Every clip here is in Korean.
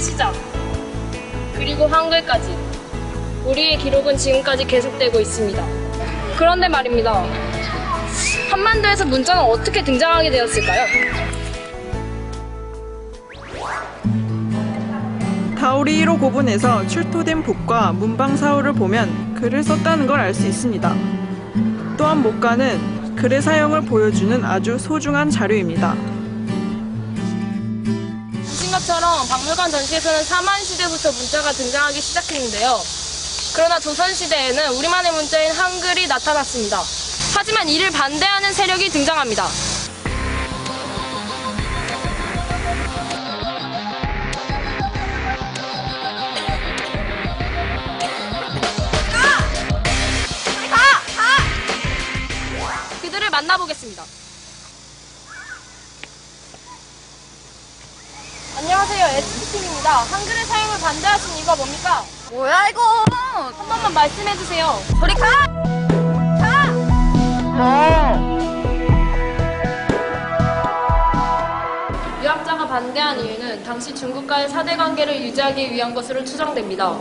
시작. 그리고 한글까지. 우리의 기록은 지금까지 계속되고 있습니다. 그런데 말입니다. 한반도에서 문자는 어떻게 등장하게 되었을까요? 다우리 1호 고분에서 출토된 복과 문방사호를 보면 글을 썼다는 걸 알 수 있습니다. 또한 목가는 글의 사용을 보여주는 아주 소중한 자료입니다. 것처럼 박물관 전시에서는 사만 시대부터 문자가 등장하기 시작했는데요. 그러나 조선 시대에는 우리만의 문자인 한글이 나타났습니다. 하지만 이를 반대하는 세력이 등장합니다. 만나보겠습니다. 안녕하세요. SP팀입니다. 한글의 사용을 반대하신 이유가 뭡니까? 뭐야 이거? 한 번만 말씀해 주세요. 저리 가! 유학자가 반대한 이유는 당시 중국과의 사대 관계를 유지하기 위한 것으로 추정됩니다.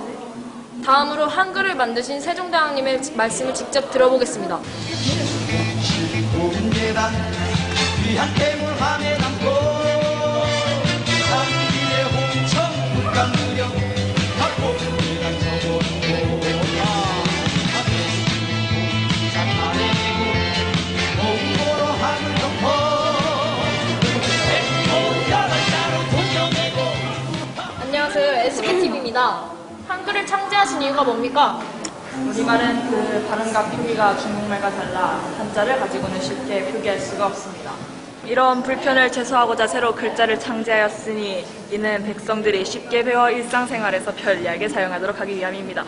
다음으로 한글을 만드신 세종대왕님의 말씀을 직접 들어보겠습니다. 안녕하세요. SPTV입니다. 한글을 창제하신 이유가 뭡니까? 우리말은 그 발음과 표기가 중국말과 달라 한자를 가지고는 쉽게 표기할 수가 없습니다. 이런 불편을 제소하고자 새로 글자를 창제하였으니 이는 백성들이 쉽게 배워 일상생활에서 편리하게 사용하도록 하기 위함입니다.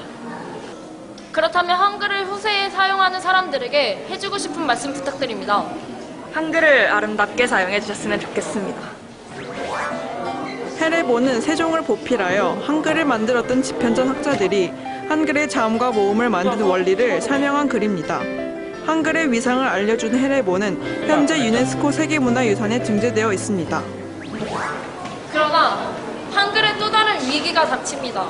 그렇다면 한글을 후세에 사용하는 사람들에게 해주고 싶은 말씀 부탁드립니다. 한글을 아름답게 사용해 주셨으면 좋겠습니다. 헤레보는 세종을 보필하여 한글을 만들었던 집현전 학자들이 한글의 자음과 모음을 만드는 원리를 설명한 글입니다. 한글의 위상을 알려준 헤레보는 현재 유네스코 세계문화유산에 등재되어 있습니다. 그러나 한글에 또 다른 위기가 닥칩니다.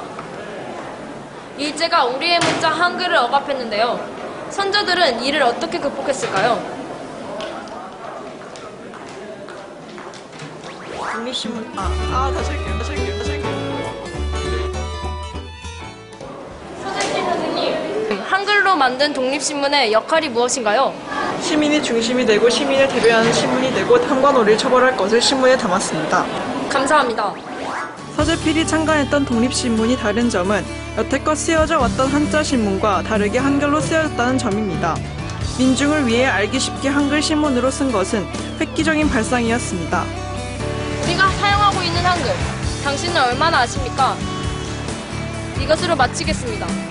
일제가 우리의 문자 한글을 억압했는데요. 선조들은 이를 어떻게 극복했을까요? 독립신문 아, 아 다시 할게요 다시 할게요 다시 할게요 한글로 만든 독립신문의 역할이 무엇인가요? 시민이 중심이 되고 시민을 대변하는 신문이 되고 놀이를 처벌할 것을 신문에 담았습니다. 감사합니다. 서재필이 창간했던 독립신문이 다른 점은 여태껏 쓰여져 왔던 한자 신문과 다르게 한글로 쓰여졌다는 점입니다. 민중을 위해 알기 쉽게 한글 신문으로 쓴 것은 획기적인 발상이었습니다. 우리가 사용하고 있는 한글, 당신은 얼마나 아십니까? 이것으로 마치겠습니다.